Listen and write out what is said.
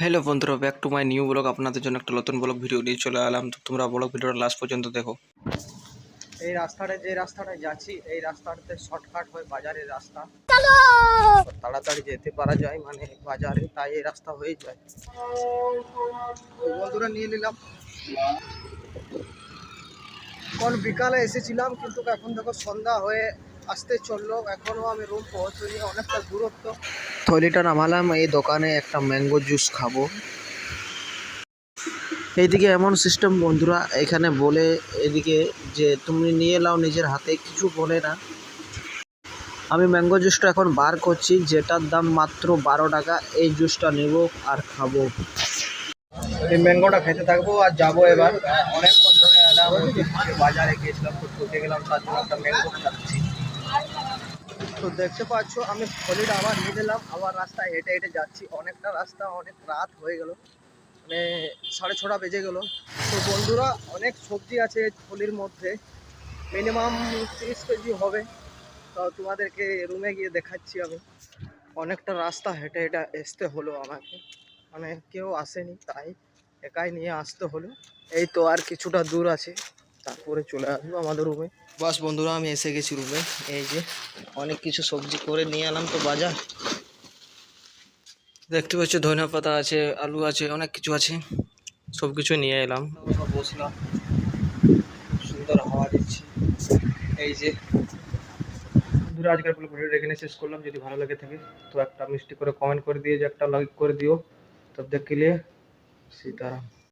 Hello বন্ধুরা back to my new blog আপনাদের জন্য একটা নতুন ব্লগ ভিডিও নিয়ে চলে এলাম। তো তোমরা ব্লগ ভিডিওটা লাস্ট পর্যন্ত দেখো। এই রাস্তাটা যে রাস্তাটায় যাচ্ছি এই রাস্তাটাতে শর্টকাট হয় বাজারের রাস্তা। তাড়াতাড়ি যেতে পারা যায় মানে বাজারে তাই এই রাস্তা হয়ে যায়। বন্ধুরা নিয়ে নিলাম। কোন বিকালে এসেছিলাম কিন্তু এখন দেখো সন্ধ্যা হয়ে আসতে চলল। এখনও আমি রুম পৌঁছনি অনেকটা দূরত্ব। থলিটা নামালাম, এই দোকানে একটা ম্যাঙ্গো জুস খাব। এইদিকে এমন সিস্টেম বন্ধুরা, এখানে বলে এদিকে যে তুমি নিয়ে নাও, নিজের হাতে, কিছু বলে না। আমি ম্যাঙ্গো জুসটা এখন বার করছি, যেটার দাম মাত্র বারো টাকা, এই জুসটা নেব আর খাব। এই ম্যাঙ্গোটা খেতে থাকব আর যাব এবার। অনেকক্ষণ ধরে বাজারে গিয়েছিলাম গেলাম, তার জন্য একটা ম্যাঙ্গো খাচ্ছি। তো দেখতে পাচ্ছ, আমি থলিটা আবার নিয়ে নিলাম আবার রাস্তায় হেঁটে হেঁটে যাচ্ছি। অনেকটা রাস্তা, অনেক রাত হয়ে গেল। মানে সাড়ে ছটা বেজে গেল। তো বন্ধুরা, অনেক সবজি আছে থলির মধ্যে। মিনিমাম তিরিশ কেজি হবে। তো তোমাদেরকে রুমে গিয়ে দেখাচ্ছি আমি। অনেকটা রাস্তা হেঁটে হেঁটে আসতে হলো আমাকে। মানে কেউ আসেনি, তাই একাই নিয়ে আসতে হলো। এই তো আর কিছুটা দূর আছে। তারপরে চলে আসব আমাদের রুমে বাস বন্ধুরা, আমি এসে গেছি রুমে এই যে অনেক কিছু সবজি করে নিয়ে এলাম তো বাজার। দেখতে পাচ্ছি ধনিয়া পাতা আছে, আলু আছে, অনেক কিছু আছে। সব কিছু নিয়ে এলাম। বসলাম। সুন্দর হাওয়া দিচ্ছে। এই যে বন্ধুরা, আজকের ভিডিওটা এখানে শেষ করলাম। যদি ভালো লাগে থাকে, তো একটা মিষ্টি করে কমেন্ট করে দিয়ে যে একটা লাইক করে দিও। তো দেখ নিয়ে সীতারাম।